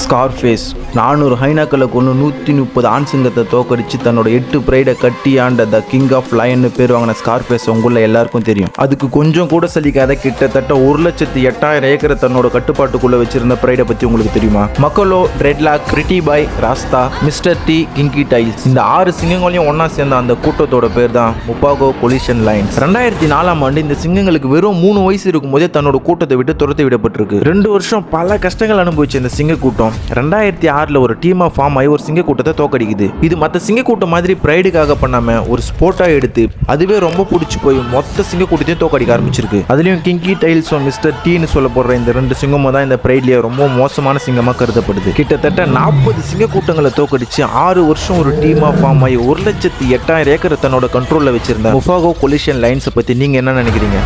Scarface நானூறு ஹைனாக்களை கொண்டு நூற்றி முப்பது ஆண் சிங்கத்தை தோக்கடிச்சு தன்னோட எட்டு பிரைடை கட்டி ஆண்ட த கிங் ஆஃப் லயன்னு பேர் வாங்கின ஸ்கார்ஃபேஸ் உங்களுள்ள எல்லாருக்கும் தெரியும். அதுக்கு கொஞ்சம் கூட சலிக்காத கிட்டத்தட்ட ஒரு லட்சத்தி எட்டாயிரம் ஏக்கரை தன்னோட கட்டுப்பாட்டுக்குள்ளே வச்சிருந்த பிரைடை பற்றி உங்களுக்கு தெரியுமா? மக்களோ ரெட்லாக் pretty boy Rasta mister T kinky tails இந்த ஆறு சிங்கங்களையும் ஒன்றா சேர்ந்த அந்த கூட்டத்தோட பேர் தான் முப்பாகோ பொலிஷன் லைன்ஸ் ரெண்டாயிரத்தி நாலாம் ஆண்டு இந்த சிங்கங்களுக்கு வெறும் மூணு வயசு இருக்கும் போதே தன்னோட கூட்டத்தை விட்டு துரத்தி விடப்பட்டிருக்கு. ரெண்டு வருஷம் பல கஷ்டங்கள் அனுபவிச்ச இந்த சிங்க கூட்டம். ரெண்டாயிரத்தி ஆறில் ஒரு டீமாக ஃபார்ம் ஆகி ஒரு சிங்க கூட்டத்தை தோக்கடிக்குது. இது மற்ற சிங்க கூட்டம் மாதிரி ப்ரைடுக்காக பண்ணாமல் ஒரு ஸ்போர்ட்டாக எடுத்து அதுவே ரொம்ப பிடிச்சி போய் மொத்த சிங்க கூட்டத்தையும் தோக்கடிக்க ஆரம்பிச்சிருக்கு. அதுலேயும் கிங்கி டைல்ஸும் மிஸ்டர் டீன்னு சொல்லப்படுற இந்த ரெண்டு சிங்கமும் தான் இந்த ப்ரைட்லேயே ரொம்ப மோசமான சிங்கமாக கருதப்படுது. கிட்டத்தட்ட நாற்பது சிங்க கூட்டங்களை தோக்கடிச்சு ஆறு வருஷம் ஒரு டீமாக ஃபார்ம் ஆகி ஒரு லட்சத்தி எட்டாயிரம் ஏக்கரை தன்னோட கண்ட்ரோலில் வச்சிருந்த முஃபாகோ கொலிஷன் லைன்ஸை பற்றி நீங்கள் என்ன நினைக்கிறீங்க?